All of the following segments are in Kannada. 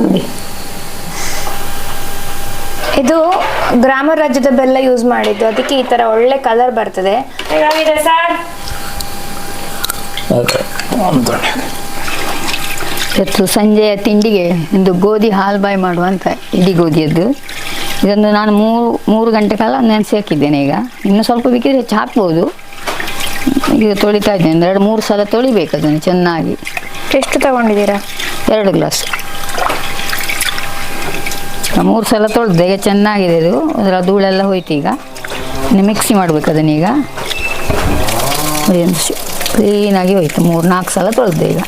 ನೋಡಿ ಇದು ಗ್ರಾಮ ರಾಜ್ಯದ ಬೆಲ್ಲ ಯೂಸ್ ಮಾಡಿದ್ದು. ಅದಕ್ಕೆ ಈ ತರ ಒಳ್ಳೆ ಕಲರ್ ಬರ್ತದೆ. ಇವತ್ತು ಸಂಜೆಯ ತಿಂಡಿಗೆ ಒಂದು ಗೋಧಿ ಹಾಲು ಬಾಯಿ ಮಾಡುವಂತ ಇಡೀ ಗೋಧಿಯದ್ದು ಇದನ್ನು ನಾನು ಮೂರು ಮೂರು ಗಂಟೆ ಕಾಲ ನೆನೆಸಿ ಹಾಕಿದ್ದೇನೆ ಈಗ. ಇನ್ನು ಸ್ವಲ್ಪ ಬೇಕಿದ್ರೆ ಹೆಚ್ಚು ಹಾಕ್ಬೋದು. ಈಗ ತೊಳಿತಾ ಇದ್ದೇನೆ. ಎರಡು ಮೂರು ಸಲ ತೊಳಿಬೇಕು ಅದನ್ನು ಚೆನ್ನಾಗಿ. ಎಷ್ಟು ತಗೊಂಡಿದ್ದೀರಾ? ಎರಡು ಗ್ಲಾಸ್. ಮೂರು ಸಲ ತೊಳೆದೆ ಈಗ ಚೆನ್ನಾಗಿದೆ ಇದು. ಅದರ ಧೂಳೆಲ್ಲ ಹೋಯ್ತು ಈಗ. ಇನ್ನು ಮಿಕ್ಸಿ ಮಾಡಬೇಕು ಅದನ್ನೀಗ ಕ್ಲೀನಾಗಿ ಹೋಯ್ತು. ಮೂರು ನಾಲ್ಕು ಸಲ ತೊಳೆದೆ ಈಗ.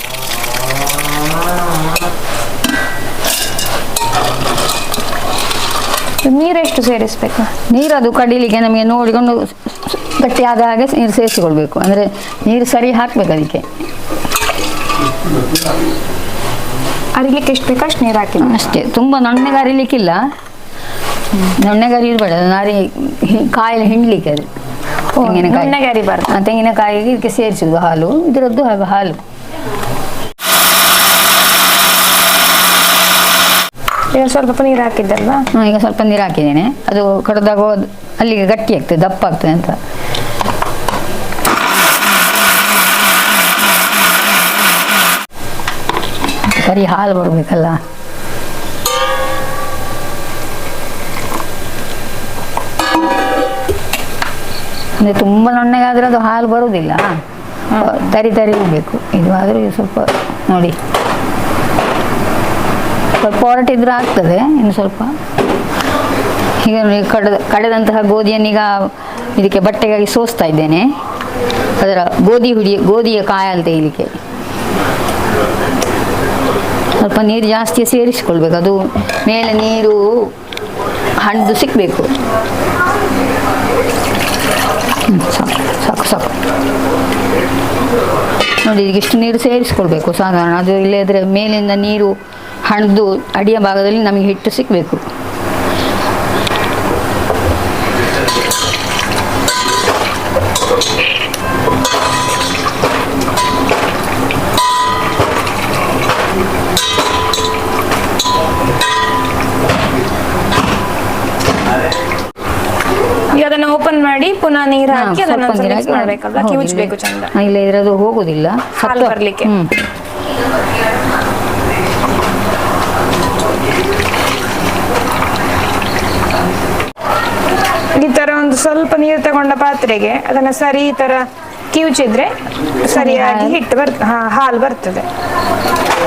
ನೀರೆಷ್ಟು ಸೇರಿಸ್ಬೇಕು? ನೀರು ಅದು ಕಡಿಲಿಕ್ಕೆ ನಮಗೆ ನೋಡಿಕೊಂಡು ಗಟ್ಟಿಯಾದ ಹಾಗೆ ನೀರು ಸೇರಿಸಿಕೊಳ್ಬೇಕು. ಅಂದರೆ ನೀರು ಸರಿ ಹಾಕ್ಬೇಕು ಅದಕ್ಕೆ. ಅರಿಲಿಕ್ಕೆ ಎಷ್ಟು ಬೇಕು? ಅಷ್ಟು ನೀರು ಹಾಕಿ ಅಷ್ಟೇ. ತುಂಬ ನುಣ್ಣಗೆ ಅರಿಲಿಕ್ಕಿಲ್ಲ. ನುಣ್ಣಗೆ ಅರಿಯಬೇಡ ನಾರಿ ಕಾಯಿಲೆ ಹಿಂಡ್ಲಿಕ್ಕೆ ಅದು. ತೆಂಗಿನಕಾಯಿ. ಅರಿಬಾರ್ದು. ತೆಂಗಿನಕಾಯಿಗೆ ಇದಕ್ಕೆ ಸೇರಿಸುದು ಹಾಲು. ಇದರದ್ದು ಹಾಗೆ ಹಾಲು. ಈಗ ಸ್ವಲ್ಪ ನೀರು ಹಾಕಿದ್ದಲ್ವಾ ಈಗ ಸ್ವಲ್ಪ ನೀರು ಹಾಕಿದ್ದೇನೆ. ಅದು ಕಡ್ದಾಗ ಅಲ್ಲಿಗೆ ಗಟ್ಟಿ ಆಗ್ತದೆ ದಪ್ಪ ಆಗ್ತದೆ ಅಂತ. ಸರಿ ಹಾಲು ಬರಬೇಕಲ್ಲ ಅಂದರೆ ತುಂಬ ನುಣ್ಣಗಾದ್ರೆ ಅದು ಹಾಲು ಬರುವುದಿಲ್ಲ ತರಿ ತರಿ ಇರಬೇಕು. ಇದು ಆದರೆ ಸ್ವಲ್ಪ ನೋಡಿ. ಸ್ವಲ್ಪ ಹೊರಟಿದ್ರೆ ಆಗ್ತದೆ, ಇನ್ನು ಸ್ವಲ್ಪ. ಈಗ ಕಡ ಕಡದ ಗೋಧಿಯನ್ನು ಈಗ ಇದಕ್ಕೆ ಬಟ್ಟೆಗಾಗಿ ಸೋಸ್ತಾ ಇದ್ದೇನೆ. ಅದರ ಗೋಧಿ ಹುಡಿ, ಗೋಧಿಯ ಕಾಯಲ್ಲಿ ತೆಗಿಲಿಕ್ಕೆ. ಸ್ವಲ್ಪ ನೀರು ಜಾಸ್ತಿ ಸೇರಿಸಿಕೊಳ್ಬೇಕು. ಅದು ಮೇಲೆ ನೀರು ಹಣ್ಣು ಸಿಕ್ಕಬೇಕು ಸಾಕು ಸಾಕು ಸಾಕು. ನೋಡಿ, ಈಗ ಇಷ್ಟು ನೀರು ಸೇರಿಸ್ಕೊಳ್ಬೇಕು, ಸಾಧಾರಣ. ಅದು ಇಲ್ಲದ್ರೆ ಮೇಲಿಂದ ನೀರು ಹಣದು ಅಡಿಯ ಭಾಗದಲ್ಲಿ ನಮಗೆ ಹಿಟ್ಟು ಸಿಕ್ಕಬೇಕು ಮಾಡಿ ಪುನಃ ನೀರ್ ಹಾಕಿ ಅದನ್ನ ಮಿಕ್ಸ್ ಮಾಡ್ಬೇಕಲ್ವಾ ಕಿವುಚ್ಬೇಕು. ಚಂದ ಇಲ್ಲ ಇದ್ರದ್ದು ಹೋಗುದಿಲ್ಲ ಹಾಲು ಬರ್ಲಿಕ್ಕೆ. ಹ್ಮ್. ಈ ತರ ಒಂದು ಸ್ವಲ್ಪ ನೀರು ತಗೊಂಡ ಪಾತ್ರೆಗೆ ಅದನ್ನ ಸರಿ ಈ ತರ ಕಿವುಚಿದ್ರೆ ಸರಿಯಾಗಿ. ಹಿಟ್ಟು ಬರ್ ಹಾ, ಹಾಲು ಬರ್ತದೆ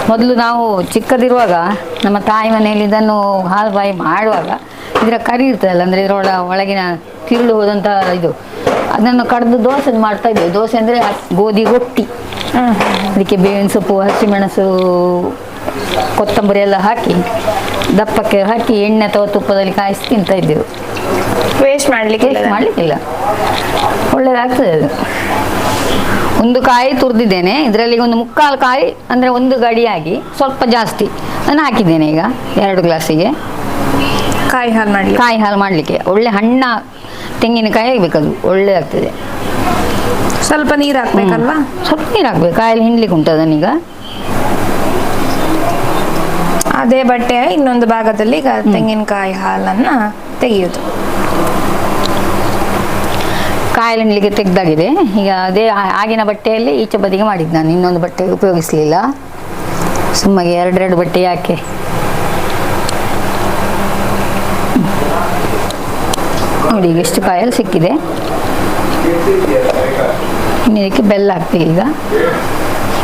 ಮೊದಲು ನಾವು ಚಿಕ್ಕದಿರುವಾಗ ನಮ್ಮ ತಾಯಿ ಮನೆಯಲ್ಲಿ ಇದನ್ನು ಹಾಲು ಬಾಯಿ ಮಾಡುವಾಗ ಇದರ ಕರಿ ಇರ್ತದಲ್ಲ ಅಂದರೆ ಇದರೊಳ ಒಳಗಿನ ತಿರುಳು ಹೋದಂಥ ಇದು. ಅದನ್ನು ಕಡ್ದು ದೋಸೆ ಮಾಡ್ತಾ ಇದ್ದೇವೆ. ದೋಸೆ ಅಂದರೆ ಗೋಧಿ ರೊಟ್ಟಿ. ಅದಕ್ಕೆ ಬೇವಿನ ಸೊಪ್ಪು ಹಸಿಮೆಣಸು ಕೊತ್ತಂಬರಿ ಎಲ್ಲ ಹಾಕಿ ದಪ್ಪಕ್ಕೆ ಹಾಕಿ ಎಣ್ಣೆ ಅಥವಾ ತುಪ್ಪದಲ್ಲಿ ಕಾಯಿಸಿ ತಿಂತಾ ಇದ್ದೆವು. ವೇಸ್ಟ್ ಮಾಡ್ಲಿಕ್ಕೆ ಮಾಡಲಿಕ್ಕಿಲ್ಲ. ಒಳ್ಳೇದಾಗ್ತದೆ ಅದು. ಒಂದು ಕಾಯಿ ತುರಿದಿದ್ದೇನೆ. ಇದರಲ್ಲಿ ಒಂದು ಮುಕ್ಕಾಲು ಕಾಯಿ ಅಂದರೆ ಒಂದು ಗಡಿಯಾಗಿ ಸ್ವಲ್ಪ ಜಾಸ್ತಿ. ನಾನು ಹಾಕಿದ್ದೇನೆ ಈಗ ಎರಡು ಗ್ಲಾಸಿಗೆ. ಕಾಯಿ ಹಾಲು ಮಾಡಿ ಕಾಯಿ ಹಾಲು ಮಾಡಲಿಕ್ಕೆ. ಒಳ್ಳೆ ಹಣ್ಣ ತೆಂಗಿನಕಾಯಿ ಆಗಬೇಕದು. ಒಳ್ಳೆದಾಗ್ತದೆ ಸ್ವಲ್ಪ ನೀರು ಹಾಕ್ಬೇಕಲ್ವಾ? ಸ್ವಲ್ಪ ನೀರು ಹಾಕ್ಬೇಕು. ಕಾಯಲ್ಲಿ ಹಿಂಡ್ಲಿಕ್ಕೆ ಉಂಟು ಅದನ್ನೀಗ ಅದೇ ಬಟ್ಟೆಯ ಇನ್ನೊಂದು ಭಾಗದಲ್ಲಿ ಈಗ ತೆಂಗಿನಕಾಯಿ ಹಾಲನ್ನ ತೆಗೆಯೋದು. ಕಾಯಲ್ಲಿ ಹಿಂಡ್ಲಿಕ್ಕೆ ತೆಗ್ದಾಗಿದೆ. ಈಗ ಅದೇ ಆಗಿನ ಬಟ್ಟೆಯಲ್ಲಿ ಈಚೆ ಬದಿಗೆ ಮಾಡಿದ್ದು ನಾನು. ಇನ್ನೊಂದು ಬಟ್ಟೆ ಉಪಯೋಗಿಸಲಿಲ್ಲ. ಸುಮ್ಮಗೆ ಎರಡೆರಡು ಬಟ್ಟೆ ಯಾಕೆ? ನೋಡಿ ಈಗ ಎಷ್ಟು ಕಾಯಲ್ಲಿ ಸಿಕ್ಕಿದೆ? ಇನ್ನು ಇದಕ್ಕೆ ಬೆಲ್ಲ ಹಾಕ್ತೀವಿ ಈಗ.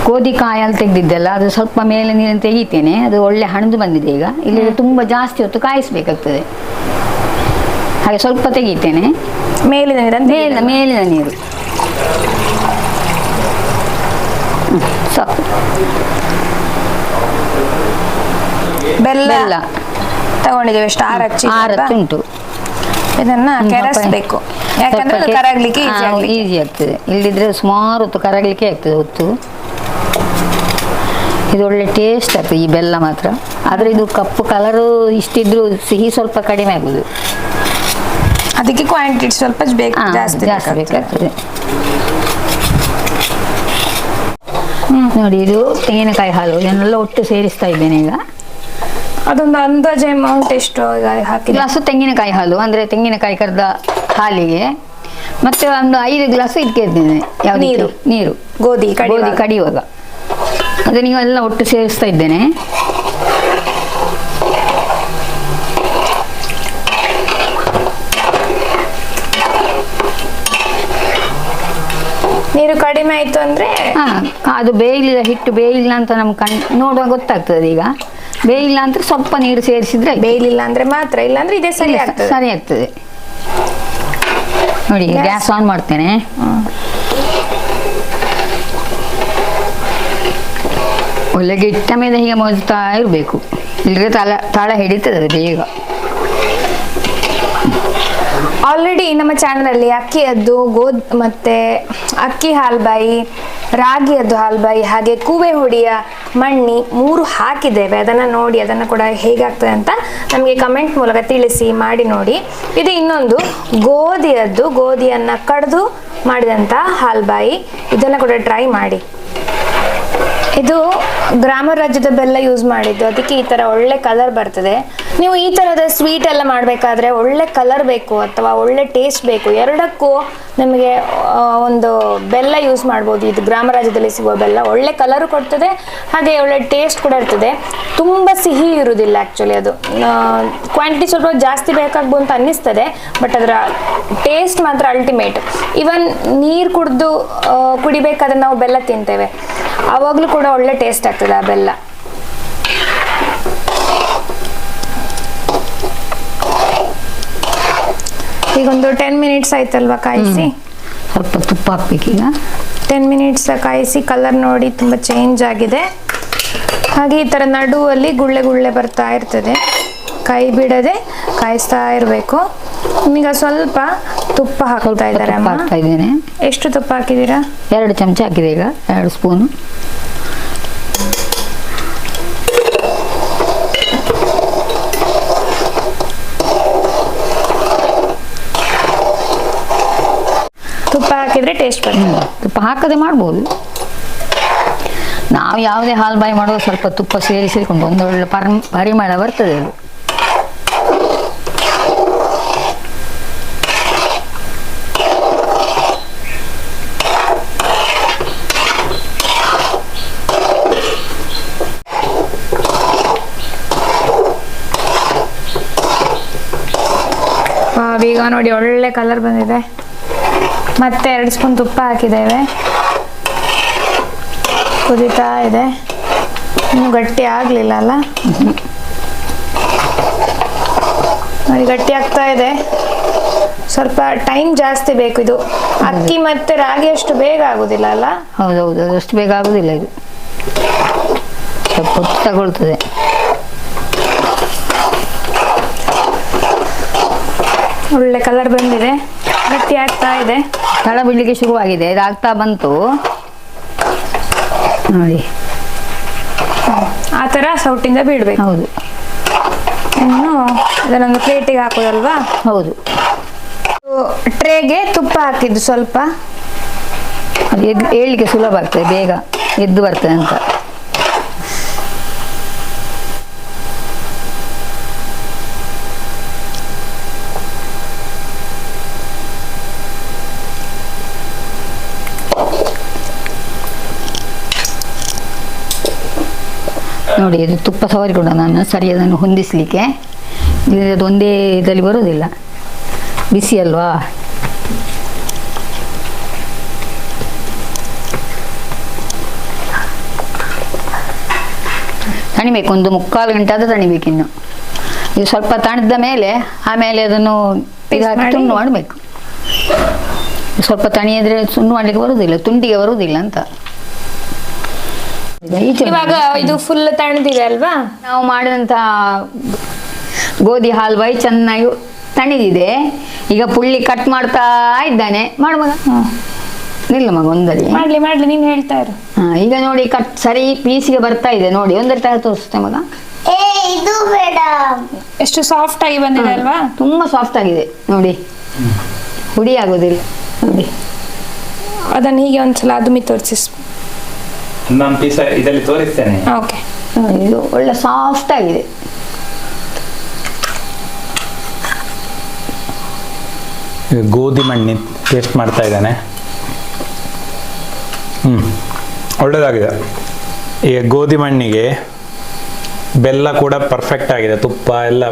ಗೋಧಿ ಕಾಯಲ್ಲಿ ತೆಗೆದಿದ್ದೆಲ್ಲ ಅದು ಸ್ವಲ್ಪ ಮೇಲೆ ನೀರನ್ನು ತೆಗಿತೇನೆ ಅದು ಒಳ್ಳೆ ಹಣದು ಬಂದಿದೆ ಈಗ. ಇಲ್ಲಿ ತುಂಬ ಜಾಸ್ತಿ ಹೊತ್ತು ಕಾಯಿಸ್ಬೇಕಾಗ್ತದೆ. ಹಾಗೆ ಸ್ವಲ್ಪ ತೆಗಿತೇನೆ. ಮೇಲಿನ ನೀರು ಮೇಲಿನ ಮೇಲಿನ ನೀರು. ಸಾಕು ಬೆಲ್ಲ ಬೆಲ್ಲ. ತಗೊಂಡಿದ್ದೇವೆ ಎಷ್ಟು ಆರು ಹಚ್ಚಿ ಆರು ಉಂಟು ಇದನ್ನ ಕೆರಸ್ಬೇಕು ಯಾಕಂದ್ರೆ ಅದು ಕರಗ್ಲಿಕ್ಕೆ ಈಸಿ ಆಗ್ತದೆ. ಇಲ್ಲದಿದ್ರೆ ಸುಮಾರು ಹೊತ್ತು ಕರಗಲಿಕ್ಕೆ ಆಗ್ತದೆ ಹೊತ್ತು. ಇದು ಒಳ್ಳೆ ಟೇಸ್ಟ್ ಆಗ್ತದೆ ಈ ಬೆಲ್ಲ ಮಾತ್ರ. ಆದ್ರೆ ಇದು ಕಪ್ಪು ಕಲರು ಇಷ್ಟಿದ್ರು ಸಿಹಿ ಸ್ವಲ್ಪ ಕಡಿಮೆ ಆಗುದು. ಅದಕ್ಕೆ ಕ್ವಾಂಟಿಟಿ ಸ್ವಲ್ಪ ಬೇಕು ಹಾ, ಜಾಸ್ತಿ ಜಾಸ್ತಿ ಬೇಕಾಗ್ತದೆ. ಬೇಕಾಗ್ತದೆ. ನೋಡಿ ಇದು ತೆಂಗಿನಕಾಯಿ ಹಾಲು. ಇದನ್ನೆಲ್ಲ ಒಟ್ಟು ಸೇರಿಸ್ತಾ ಇದ್ದೇನೆ ಈಗ. ಅದೊಂದು ಅಂದಾಜು ಅಮೌಂಟ್ ಎಷ್ಟು ಹಾಕಿ ಗ್ಲಾಸ್ ತೆಂಗಿನಕಾಯಿ ಹಾಲು ಅಂದರೆ ತೆಂಗಿನಕಾಯಿ ಕರೆದ ಹಾಲಿಗೆ. ಮತ್ತೆ ಒಂದು ಐದು ಗ್ಲಾಸ್ ಇಟ್ಕಿದ್ದೇನೆ ಯಾವ ನೀರು. ನೀರು. ಗೋಧಿ. ಗೋಧಿ ಕಡಿಯುವಾಗ. ಅದನ್ನ ಎಲ್ಲ ಒಟ್ಟು ಸೇರಿಸ್ತಾ ಇದ್ದೇನೆ. ನೀರು ಕಡಿಮೆ ಆಯ್ತು ಅಂದ್ರೆ? ಅದು ಬೇಯಿಲ್ಲ ಹಿಟ್ಟು ಬೇಯಿಲ್ಲ ಅಂತ ನಮ್ಗೆ ಕಣ್ ನೋಡುವಾಗ ಗೊತ್ತಾಗ್ತದೆ ಈಗ. ಬೇಯಿಲ್ಲ ಅಂದ್ರೆ ಸ್ವಲ್ಪ ನೀರು ಸೇರಿಸಿದ್ರೆ ಬೇಯಿಲ್ಲ ಬೇಯಲಿಲ್ಲ ಅಂದ್ರೆ ಮಾತ್ರ ಇಲ್ಲ ಅಂದ್ರೆ ಇದೇ ಸರಿ ಆಗ್ತದೆ. ಸರಿ ಆಗ್ತದೆ. ನೋಡಿ ಗ್ಯಾಸ್ ಆನ್ ಮಾಡ್ತೇನೆ. ಒಳ್ಳೆಗೆ ಇಟ್ಟ ಮೇಲೆ ಹೀಗೆ ಮೊಜ್ತಾ ಇರಬೇಕು. ಇಲ್ಲದ್ರೆ ತಾಳ ತಾಳ ಹಿಡಿತದೆ ಅದು ಬೇಗ. ಆಲ್ರೆಡಿ ನಮ್ಮ ಚಾನಲಲ್ಲಿ ಅಕ್ಕಿಯದ್ದು ಗೋದ್ ಮತ್ತೆ ಅಕ್ಕಿ ಹಾಲ್ಬಾಯಿ ರಾಗಿಯದ್ದು ಹಾಲ್ಬಾಯಿ, ಹಾಗೆ ಕೂವೆ ಹುಡಿಯ ಮಣ್ಣಿ ಮೂರು ಹಾಕಿದ್ದೇವೆ. ಅದನ್ನು ನೋಡಿ, ಅದನ್ನು ಕೂಡ ಹೇಗಾಗ್ತದೆ ಅಂತ ನಮಗೆ ಕಮೆಂಟ್ ಮೂಲಕ ತಿಳಿಸಿ, ಮಾಡಿ ನೋಡಿ. ಇದು ಇನ್ನೊಂದು ಗೋಧಿಯದ್ದು, ಗೋಧಿಯನ್ನು ಕಡಿದು ಮಾಡಿದಂಥ ಹಾಲ್ಬಾಯಿ. ಇದನ್ನು ಕೂಡ ಟ್ರೈ ಮಾಡಿ. ಇದು ಗ್ರಾಮ ರಾಜ್ಯದ ಬೆಲ್ಲ ಯೂಸ್ ಮಾಡಿದ್ದು. ಅದಕ್ಕೆ ಈ ತರ ಒಳ್ಳೆ ಕಲರ್ ಬರ್ತದೆ. ನೀವು ಈ ತರದ ಸ್ವೀಟ್ ಎಲ್ಲ ಮಾಡಬೇಕಾದ್ರೆ ಒಳ್ಳೆ ಕಲರ್ ಬೇಕು ಅಥವಾ ಒಳ್ಳೆ ಟೇಸ್ಟ್ ಬೇಕು. ಎರಡಕ್ಕೂ ನಮಗೆ ಒಂದು ಬೆಲ್ಲ ಯೂಸ್ ಮಾಡ್ಬೋದು. ಇದು ಗ್ರಾಮ ರಾಜ್ಯದಲ್ಲಿ ಸಿಗುವ ಬೆಲ್ಲ. ಒಳ್ಳೆ ಕಲರ್ ಕೊಡ್ತದೆ, ಹಾಗೆ ಒಳ್ಳೆ ಟೇಸ್ಟ್ ಕೂಡ ಇರ್ತದೆ. ತುಂಬ ಸಿಹಿ ಇರುವುದಿಲ್ಲ ಆ್ಯಕ್ಚುಲಿ ಅದು. ಕ್ವಾಂಟಿಟಿ ಸ್ವಲ್ಪ ಜಾಸ್ತಿ ಬೇಕಾಗ್ಬೋದು ಅಂತ ಅನ್ನಿಸ್ತದೆ ಬಟ್ ಅದರ ಟೇಸ್ಟ್ ಮಾತ್ರ ಅಲ್ಟಿಮೇಟ್ ಈವನ್ ನೀರು ಕುಡಿದು ಕುಡಿಬೇಕಾದ್ರೆ ನಾವು ಬೆಲ್ಲ ತಿಂತೇವೆ. ಆವಾಗಲೂ ಕೂಡ ಒಳ್ಳೆ ಟೇಸ್ಟ್ ಆಗ್ತದೆ ಆ ಬೆಲ್ಲ. ಈಗ ಒಂದು ಟೆನ್ ಮಿನಿಟ್ಸ್ ಆಯ್ತಲ್ವಾ ಕಾಯಿಸಿ? ಸ್ವಲ್ಪ ತುಪ್ಪ ಹಾಕ್ಬೇಕೀಗ ಟೆನ್ ಮಿನಿಟ್ಸ್ ಕಾಯಿಸಿ ಕಲರ್ ನೋಡಿ ತುಂಬ ಚೇಂಜ್ ಆಗಿದೆ. ಹಾಗೆ ಈ ಥರ ನಡುವಲ್ಲಿ ಗುಳ್ಳೆ ಗುಳ್ಳೆ ಬರ್ತಾ ಇರ್ತದೆ. ಕೈ ಬಿಡದೆ ಕಾಯಿಸ್ತಾ ಇರಬೇಕು. ಈಗ ಸ್ವಲ್ಪ ತುಪ್ಪ ಹಾಕ್ತಾ ಇದ್ದಾರೆ ಹಾಕ್ತಾ ಇದ್ದೇನೆ. ಎಷ್ಟು ತುಪ್ಪ ಹಾಕಿದ್ದೀರಾ? ಎರಡು ಚಮಚ ಹಾಕಿದೆ ಈಗ ಎರಡು ಸ್ಪೂನು ತುಪ್ಪ ಹಾಕಿದ್ರೆ ಟೇಸ್ಟ್ ಬರ್ತದೆ ತುಪ್ಪ ಹಾಕದೆ ಮಾಡ್ಬೋದು. ನಾವು ಯಾವುದೇ ಹಾಲು ಬಾಯಿ ಮಾಡುವಾಗ ಸ್ವಲ್ಪ ತುಪ್ಪ ಸೇರಿಸಿಕೊಂಡು ಒಂದೊಳ್ಳೆ ಪರ್ ಪರಿಮಳ ಬರ್ತದೆ ಅದು. ಈಗ ನೋಡಿ ಒಳ್ಳೆ ಕಲರ್ ಬಂದಿದೆ. ಮತ್ತೆ ಎರಡು ಸ್ಪೂನ್ ತುಪ್ಪ ಹಾಕಿದ್ದೇವೆ. ಕುದೀತಾ ಇದೆ. ಇನ್ನು ಗಟ್ಟಿ ಆಗಲಿಲ್ಲ ಅಲ್ಲ? ನೋಡಿ ಗಟ್ಟಿ ಆಗ್ತಾ ಇದೆ. ಸ್ವಲ್ಪ ಟೈಮ್ ಜಾಸ್ತಿ ಬೇಕು ಇದು. ಅಕ್ಕಿ ಮತ್ತೆ ರಾಗಿ ಅಷ್ಟು ಬೇಗ ಆಗುದಿಲ್ಲ ಅಲ್ಲ? ಹೌದೌದು ಅಷ್ಟು ಬೇಗ ಆಗುದಿಲ್ಲ ಇದು. ಸ್ವಲ್ಪ ಹೊತ್ತು ತಗೊಳ್ತದೆ. ಒಳ್ಳೆ ಕಲರ್ ಬಂದಿದೆ. ಗಟ್ಟಿ ಆಗ್ತಾ ಇದೆ. ತಳ ಬಿಡ್ಲಿಕ್ಕೆ ಶುರುವಾಗಿದೆ ಇದಾಗ್ತಾ ಬಂತು. ನೋಡಿ. ಆ ಥರ ಸೌಟಿಂದ ಬೀಳ್ಬೇಕು. ಹೌದು. ಇನ್ನು ಇದನ್ನೊಂದು ಪ್ಲೇಟಿಗೆ ಹಾಕೋದಲ್ವಾ? ಹೌದು. ಟ್ರೇಗೆ ತುಪ್ಪ ಹಾಕಿದ್ದು ಸ್ವಲ್ಪ. ಅದು ಎದ್ದು ಏಳಿಗೆ ಸುಲಭ ಆಗ್ತದೆ ಬೇಗ ಎದ್ದು ಬರ್ತದೆ ಅಂತ. ನೋಡಿ ಇದು ತುಪ್ಪ ಸವರಿಕೊಂಡು ನಾನು ಸರಿ ಅದನ್ನು ಹೊಂದಿಸಲಿಕ್ಕೆ. ಅದು ಒಂದೇ ಇದರಲ್ಲಿ ಬರೋದಿಲ್ಲ ಬಿಸಿ ಅಲ್ವಾ? ತಣಿಬೇಕು ಒಂದು ಮುಕ್ಕಾಲು ಗಂಟೆ ಆದ ತಣಿಬೇಕು ಇನ್ನು. ಇದು ಸ್ವಲ್ಪ ತಣಿದ ಮೇಲೆ ಆಮೇಲೆ ಅದನ್ನು? ತುಂಡು ಮಾಡಬೇಕು. ಸ್ವಲ್ಪ ತಣಿಯಿದ್ರೆ ಸುಣ್ಣು ಮಾಡಲಿಕ್ಕೆ ಬರುವುದಿಲ್ಲ ತುಂಡಿಗೆ ಬರುವುದಿಲ್ಲ ಅಂತ. ಇವಾಗ ಇದು ಫುಲ್ ತಣ್ಣದಿದೆ ಅಲ್ವಾ? ನಾವು ಮಾಡಿದಂತ ಗೋಧಿ ಹಾಲ್ವಾಯಿ ಚೆನ್ನಾಗಿ ತಣಿದಿದೆ. ಈಗ ಪುಳ್ಳಿ ಕಟ್ ಮಾಡ್ತಾ ಇದ್ದಾನೆ. ಮಾಡು ಮಗ. ನಿಲ್ಲ ಮಗ ಒಂದರಿ ಮಾಡ್ಲಿ ಮಾಡ್ಲಿ ನೀನ್ ಹೇಳ್ತಾ ಇರು. ಹಾ ಈಗ ನೋಡಿ ಕಟ್ ಸರಿ ಪೀಸಿಗೆ ಬರ್ತಾ ಇದೆ. ನೋಡಿ ಒಂದರ ತರ ತೋರಿಸುತ್ತೆ ಮಗ. ಏ ಇದು ಬೇಡ. ಎಷ್ಟು ಸಾಫ್ಟ್ ಆಗಿ ಬಂದಿದೆ ಅಲ್ವಾ? ತುಂಬಾ ಸಾಫ್ಟ್ ಆಗಿದೆ. ನೋಡಿ. ಹುಡಿ ಆಗೋದಿಲ್ಲ. ನೋಡಿ. ಅದನ್ನ ಹೀಗೆ ಒಂದ್ಸಲ ಅದುಮಿ ತೋರಿಸಿ. ನಾನು ಪೀಸ್ ಇದರಲ್ಲಿ ತೋರಿಸ್ತೇನೆ. ಓಕೆ ಇದು ಒಳ್ಳೆ ಸಾಫ್ಟ್ ಆಗಿದೆ. ಗೋಧಿ ಮಣ್ಣಿ ಟೇಸ್ಟ್ ಮಾಡ್ತಾ ಇದ್ದಾನೆ. ಹ್ಞೂ ಒಳ್ಳೇದಾಗಿದೆ. ಈಗ ಗೋಧಿ ಮಣ್ಣಿಗೆ ಬೆಲ್ಲ ಕೂಡ ಪರ್ಫೆಕ್ಟ್ ಆಗಿದೆ. ತುಪ್ಪ ಎಲ್ಲ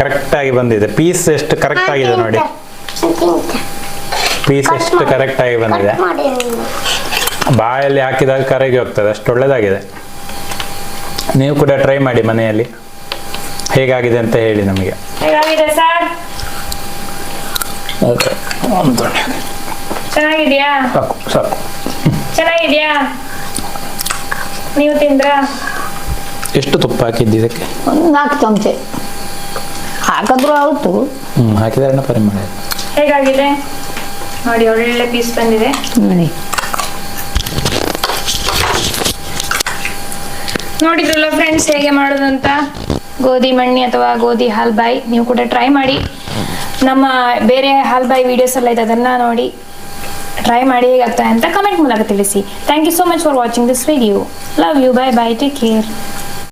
ಕರೆಕ್ಟ್ ಆಗಿ ಬಂದಿದೆ. ಪೀಸ್ ಎಷ್ಟು ಕರೆಕ್ಟ್ ಆಗಿದೆ ನೋಡಿ. ಪೀಸ್ ಎಷ್ಟು ಕರೆಕ್ಟಾಗಿ ಬಂದಿದೆ. ಬಾಯಲ್ಲಿ ಹಾಕಿದಾಗ ಕರಗಿ ಹೋಗ್ತದೆ ಅಷ್ಟು ಒಳ್ಳೆಯದಾಗಿದೆ ನೀವು ಕೂಡ ಟ್ರೈ ಮಾಡಿ ಮನೆಯಲ್ಲಿ. ಹೇಗಾಗಿದೆ ಅಂತ ಹೇಳಿ ನಮಗೆ. ಹೇಗಾಗಿದೆ ಸರ್ ಚೆನ್ನಾಗಿದ್ಯಾ? ಸಾಕು ಸಾಕು. ಚೆನ್ನಾಗಿದ್ಯಾ? ನೀವು ತಿಂದ್ರಾ? ಎಷ್ಟು ತುಪ್ಪ ಹಾಕಿದ್ದು ಇದಕ್ಕೆ? ಒಂದು ನಾಲ್ಕು ಚಮಚೆ. ಹಾಕಿದ್ರು ಆಯಿತು ಹ್ಞೂ ಹಾಕಿದ್ರೆ ಪರಿಮಳ. ಹೇಗಾಗಿದೆ? ನೋಡಿ ಒಳ್ಳೆ ಪೀಸ್ ಬಂದಿದೆ. ನೋಡಿ. ನೋಡಿದ್ರಲ್ಲ ಫ್ರೆಂಡ್ಸ್ ಹೇಗೆ ಮಾಡೋದು ಅಂತ ಗೋಧಿ ಮಣ್ಣಿ ಅಥವಾ ಗೋಧಿ ಹಾಲ್ಬಾಯಿ, ನೀವು ಕೂಡ ಟ್ರೈ ಮಾಡಿ. ನಮ್ಮ ಬೇರೆ ಹಾಲ್ಬಾಯಿ ವಿಡಿಯೋಸ್ ಎಲ್ಲ ಇದೆ, ಅದನ್ನ ನೋಡಿ ಟ್ರೈ ಮಾಡಿ ಹೇಗಾಗ್ತದೆ ಅಂತ ಕಮೆಂಟ್ ಮೂಲಕ ತಿಳಿಸಿ. Thank you so much for watching this video love you bye bye take care